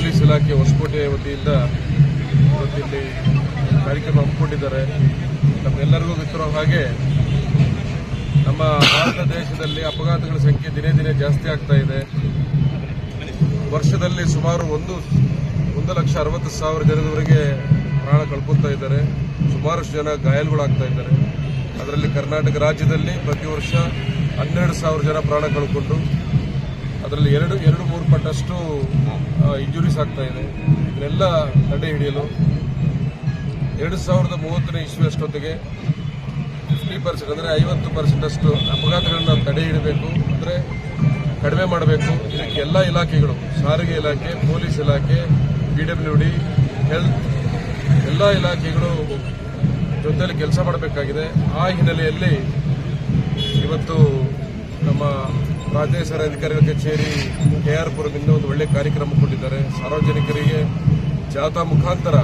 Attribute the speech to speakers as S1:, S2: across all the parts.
S1: Police ಇಲಾಖೆ ಹೊಸಕೋಟೆ ವತಿಯಿಂದ ಇವತ್ತಿಲ್ಲಿ ಕಾರ್ಯಕ್ರಮ ಹಮ್ಮಿಕೊಂಡಿದ್ದಾರೆ. ನಮ್ಮೆಲ್ಲರಿಗೂ ಗೊತ್ತಿರೋ ಹಾಗೆ ನಮ್ಮ ಭಾರತ ದೇಶದಲ್ಲಿ ಅಪಘಾತಗಳ ಸಂಖ್ಯೆ ದಿನೇ ದಿನೇ ಜಾಸ್ತಿ ಆಗ್ತಾ ಇದೆ. ವರ್ಷದಲ್ಲಿ ಸುಮಾರು ಒಂದು ಒಂದು ಲಕ್ಷ ಅರವತ್ತು ಸಾವಿರ ಜನದವರೆಗೆ ಪ್ರಾಣ ಕಳ್ಕೊತಾ ಇದ್ದಾರೆ. ಸುಮಾರಷ್ಟು ಜನ ಗಾಯಾಳುಗಳಾಗ್ತಾ ಇದ್ದಾರೆ. ಅದರಲ್ಲಿ ಕರ್ನಾಟಕ ರಾಜ್ಯದಲ್ಲಿ ಪ್ರತಿ ವರ್ಷ ಹನ್ನೆರಡು ಸಾವಿರ ಜನ ಪ್ರಾಣ ಕಳ್ಕೊಂಡು ಅದರಲ್ಲಿ ಎರಡು ಎರಡು ಮೂರು ಪಟ್ಟಷ್ಟು ಇಂಜುರೀಸ್ ಆಗ್ತಾ ಇದೆ. ಇದನ್ನೆಲ್ಲ ತಡೆ ಹಿಡಿಯಲು. ಎರಡು ಸಾವಿರದ ಮೂವತ್ತನೇ ಇಸ್ವಿ ಅಷ್ಟೊತ್ತಿಗೆ ಫಿಫ್ಟಿ ಪರ್ಸೆಂಟ್ ಅಂದರೆ ಐವತ್ತು ಪರ್ಸೆಂಟಷ್ಟು ಅಪಘಾತಗಳನ್ನು ತಡೆ ಹಿಡಬೇಕು. ಅಂದರೆ ಕಡಿಮೆ ಮಾಡಬೇಕು. ಇದಕ್ಕೆ ಎಲ್ಲ ಇಲಾಖೆಗಳು, ಸಾರಿಗೆ ಇಲಾಖೆ, ಪೊಲೀಸ್ ಇಲಾಖೆ ಪಿ ಡಬ್ಲ್ಯೂ ಡಿ ಹೆಲ್ತ್ ಎಲ್ಲ ಇಲಾಖೆಗಳು ಜೊತೆಯಲ್ಲಿ ಕೆಲಸ ಮಾಡಬೇಕಾಗಿದೆ. ಆ ಹಿನ್ನೆಲೆಯಲ್ಲಿ ಇವತ್ತು ನಮ್ಮ ಪ್ರಾದೇಶಿಕ ಅಧಿಕಾರಿಗಳ ಕಚೇರಿ ಕೆ ಆರ್ ಒಂದು ಒಳ್ಳೆ ಕಾರ್ಯಕ್ರಮ ಕೊಟ್ಟಿದ್ದಾರೆ. ಸಾರ್ವಜನಿಕರಿಗೆ ಜಾಥಾ ಮುಖಾಂತರ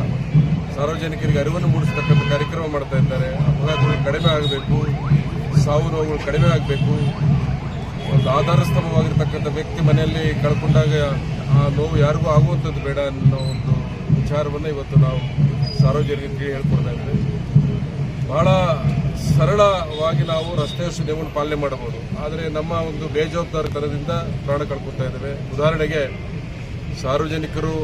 S1: ಸಾರ್ವಜನಿಕರಿಗೆ ಅರಿವನ್ನು ಮೂಡಿಸತಕ್ಕಂಥ ಕಾರ್ಯಕ್ರಮ ಮಾಡ್ತಾ ಇದ್ದಾರೆ. ಅಪಘಾತಗಳು ಕಡಿಮೆ ಆಗಬೇಕು, ಸಾವು ನೋವುಗಳು ಕಡಿಮೆ ಆಗಬೇಕು. ಒಂದು ಆಧಾರ ಸ್ತಂಭವಾಗಿರ್ತಕ್ಕಂಥ ವ್ಯಕ್ತಿ ಮನೆಯಲ್ಲಿ ಕಳ್ಕೊಂಡಾಗ ಆ ನೋವು ಯಾರಿಗೂ ಆಗುವಂಥದ್ದು ಬೇಡ ಅನ್ನೋ ಒಂದು ವಿಚಾರವನ್ನು ಇವತ್ತು ನಾವು ಸಾರ್ವಜನಿಕರಿಗೆ ಹೇಳ್ಕೊಡ್ತಾ ಇದ್ದೇವೆ. ಬಹಳ ಸರಳವಾಗಿ ನಾವು ರಸ್ತೆ ನಿಯಮವನ್ನು ಪಾಲನೆ ಮಾಡಬಹುದು. ಆದರೆ ನಮ್ಮ ಒಂದು ಬೇಜವಾಬ್ದಾರಿತನದಿಂದ ಪ್ರಾಣ ಕಳ್ಕೊತಾ ಇದ್ದೇವೆ. ಉದಾಹರಣೆಗೆ ಸಾರ್ವಜನಿಕರು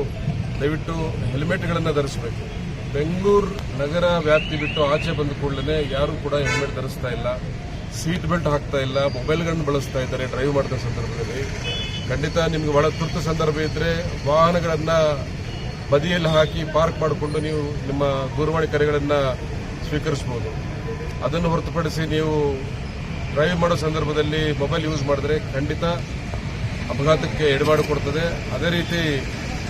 S1: ದಯವಿಟ್ಟು ಹೆಲ್ಮೆಟ್ಗಳನ್ನು ಧರಿಸಬೇಕು. ಬೆಂಗಳೂರು ನಗರ ವ್ಯಾಪ್ತಿ ಬಿಟ್ಟು ಆಚೆ ಬಂದ ಕೂಡಲೇ ಯಾರೂ ಕೂಡ ಹೆಲ್ಮೆಟ್ ಧರಿಸ್ತಾ ಇಲ್ಲ. ಸೀಟ್ ಬೆಲ್ಟ್ ಹಾಕ್ತಾ ಇಲ್ಲ. ಮೊಬೈಲ್ಗಳನ್ನು ಬಳಸ್ತಾ ಇದ್ದಾರೆ ಡ್ರೈವ್ ಮಾಡಿದ ಸಂದರ್ಭದಲ್ಲಿ. ಖಂಡಿತ ನಿಮಗೆ ಬಹಳ ತುರ್ತು ಸಂದರ್ಭ ಇದ್ದರೆ ವಾಹನಗಳನ್ನು ಬದಿಯಲ್ಲಿ ಹಾಕಿ ಪಾರ್ಕ್ ಮಾಡಿಕೊಂಡು ನೀವು ನಿಮ್ಮ ದೂರವಾಣಿ ಕರೆಗಳನ್ನು ಸ್ವೀಕರಿಸಬಹುದು ಅದನ್ನು ಹೊರತುಪಡಿಸಿ ನೀವು ಡ್ರೈವ್ ಮಾಡೋ ಸಂದರ್ಭದಲ್ಲಿ ಮೊಬೈಲ್ ಯೂಸ್ ಮಾಡಿದ್ರೆ ಖಂಡಿತ ಅಪಘಾತಕ್ಕೆ ಎಡಮಾಡು ಕೊಡ್ತದೆ. ಅದೇ ರೀತಿ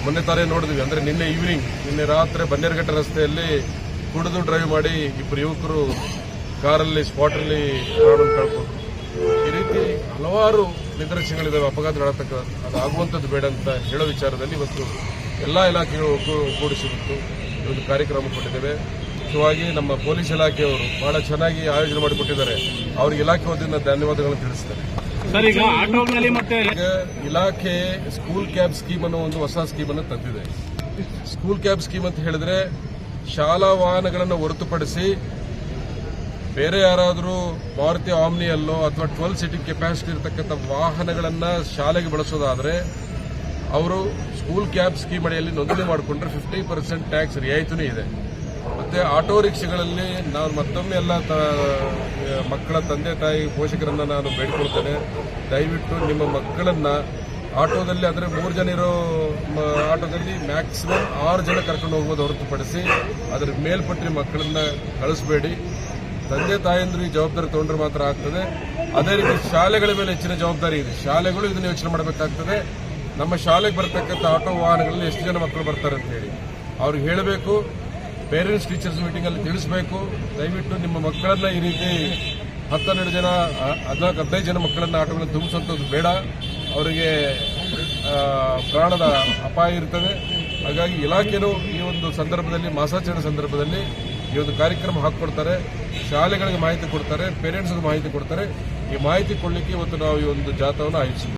S1: ಮೊನ್ನೆ ತಾರೆ ನೋಡಿದ್ವಿ, ಅಂದ್ರೆ ನಿನ್ನೆ ಈವ್ನಿಂಗ್ ನಿನ್ನೆ ರಾತ್ರಿ ಬನ್ನೇರುಘಟ್ಟ ರಸ್ತೆಯಲ್ಲಿ ಕುಡಿದು ಡ್ರೈವ್ ಮಾಡಿ ಇಬ್ಬರು ಯುವಕರು ಕಾರಲ್ಲಿ, ಸ್ಪಾಟಲ್ಲಿ ಪ್ರಾಣವನ್ನು ಕಳ್ಕೊಂಡ್ರು. ಈ ರೀತಿ ಹಲವಾರು ನಿದರ್ಶನಗಳಿದ್ದಾವೆ ಅಪಘಾತಗಳಾಗ್ತಕ್ಕ ಅದು ಆಗುವಂಥದ್ದು ಬೇಡ ಅಂತ ಹೇಳೋ ವಿಚಾರದಲ್ಲಿ ಇವತ್ತು ಎಲ್ಲ ಇಲಾಖೆಗಳು ಕೂಡಿಸಿರುತ್ತು ಈ ಒಂದು ಕಾರ್ಯಕ್ರಮ ಕೊಟ್ಟಿದ್ದೇವೆ. ಮುಖ್ಯವಾಗಿ ನಮ್ಮ ಪೊಲೀಸ್ ಇಲಾಖೆಯವರು ಬಹಳ ಚೆನ್ನಾಗಿ ಆಯೋಜನೆ ಮಾಡಿಕೊಟ್ಟಿದ್ದಾರೆ. ಅವರಿಗೆ ಇಲಾಖೆ ವತಿಯಿಂದ ಧನ್ಯವಾದಗಳನ್ನು ತಿಳಿಸ್ತಾರೆ ಇಲಾಖೆ ಸ್ಕೂಲ್ ಕ್ಯಾಬ್ ಸ್ಕೀಮ್ ಅನ್ನೋ ಒಂದು ಹೊಸ ಸ್ಕೀಮ್ ಅನ್ನು ತಂದಿದೆ. ಸ್ಕೂಲ್ ಕ್ಯಾಬ್ ಸ್ಕೀಮ್ ಅಂತ ಹೇಳಿದ್ರೆ ಶಾಲಾ ವಾಹನಗಳನ್ನು ಹೊರತುಪಡಿಸಿ ಬೇರೆ ಯಾರಾದರೂ ಮಾರುತಿ ಆಮ್ನಿಯಲ್ಲೋ ಅಥವಾ ಟ್ವೆಲ್ ಸೀಟಿಂಗ್ ಕೆಪಾಸಿಟಿ ಇರತಕ್ಕಂಥ ವಾಹನಗಳನ್ನು ಶಾಲೆಗೆ ಬಳಸೋದಾದ್ರೆ ಅವರು ಸ್ಕೂಲ್ ಕ್ಯಾಬ್ ಸ್ಕೀಮ್ ಅಡಿಯಲ್ಲಿ ನೋಂದಣಿ ಮಾಡಿಕೊಂಡ್ರೆ ಫಿಫ್ಟಿ ಪರ್ಸೆಂಟ್ ಟ್ಯಾಕ್ಸ್ ರಿಯಾಯಿತಿನೂ ಇದೆ. ಮತ್ತೆ ಆಟೋ ರಿಕ್ಷಾಗಳಲ್ಲಿ ನಾನು ಮತ್ತೊಮ್ಮೆ ಎಲ್ಲ ಮಕ್ಕಳ ತಂದೆ ತಾಯಿ ಪೋಷಕರನ್ನ ನಾನು ಬೇಡಿಕೊಳ್ತೇನೆ. ದಯವಿಟ್ಟು ನಿಮ್ಮ ಮಕ್ಕಳನ್ನ ಆಟೋದಲ್ಲಿ ಅಂದರೆ ಮೂರು ಜನ ಇರೋ ಆಟೋದಲ್ಲಿ ಮ್ಯಾಕ್ಸಿಮಮ್ ಆರು ಜನ ಕರ್ಕೊಂಡು ಹೋಗೋದು ಹೊರತುಪಡಿಸಿ ಅದರ ಮೇಲ್ಪಟ್ಟಿ ಮಕ್ಕಳನ್ನ ಕಳಿಸಬೇಡಿ. ತಂದೆ ತಾಯಂದ್ರು ಈ ಜವಾಬ್ದಾರಿ ತಗೊಂಡ್ರೆ ಮಾತ್ರ ಆಗ್ತದೆ. ಅದೇ ರೀತಿ ಶಾಲೆಗಳ ಮೇಲೆ ಹೆಚ್ಚಿನ ಜವಾಬ್ದಾರಿ ಇದೆ. ಶಾಲೆಗಳು ಇದನ್ನು ಯೋಚನೆ ಮಾಡಬೇಕಾಗ್ತದೆ. ನಮ್ಮ ಶಾಲೆಗೆ ಬರ್ತಕ್ಕಂಥ ಆಟೋ ವಾಹನಗಳಲ್ಲಿ ಎಷ್ಟು ಜನ ಮಕ್ಕಳು ಬರ್ತಾರೆ ಅಂತ ಹೇಳಿ. ಅವ್ರಿಗೆ ಹೇಳಬೇಕು ಪೇರೆಂಟ್ಸ್ ಟೀಚರ್ಸ್ ಮೀಟಿಂಗ್ ಅಲ್ಲಿ ತಿಳಿಸಬೇಕು. ದಯವಿಟ್ಟು ನಿಮ್ಮ ಮಕ್ಕಳನ್ನ ಈ ರೀತಿ ಹತ್ತೆರಡು ಜನ ಹದಿನಾಲ್ಕು, ಹದಿನೈದು ಜನ ಮಕ್ಕಳನ್ನ ಆಟಗಳನ್ನು ತುಂಬಿಸುವಂಥದ್ದು ಬೇಡ. ಅವರಿಗೆ ಪ್ರಾಣದ ಅಪಾಯ ಇರ್ತದೆ. ಹಾಗಾಗಿ ಇಲಾಖೆಯೂ ಈ ಒಂದು ಸಂದರ್ಭದಲ್ಲಿ, ಮಾಸಾಚರಣೆ ಸಂದರ್ಭದಲ್ಲಿ ಈ ಒಂದು ಕಾರ್ಯಕ್ರಮ ಹಾಕಿಕೊಡ್ತಾರೆ. ಶಾಲೆಗಳಿಗೆ ಮಾಹಿತಿ ಕೊಡ್ತಾರೆ, ಪೇರೆಂಟ್ಸ್ಗೆ ಮಾಹಿತಿ ಕೊಡ್ತಾರೆ. ಈ ಮಾಹಿತಿ ಕೊಡಲಿಕ್ಕೆ ಇವತ್ತು ನಾವು ಈ ಒಂದು ಜಾಥಾವನ್ನು ಆಯೋಜಿಸಿದ್ದೀವಿ.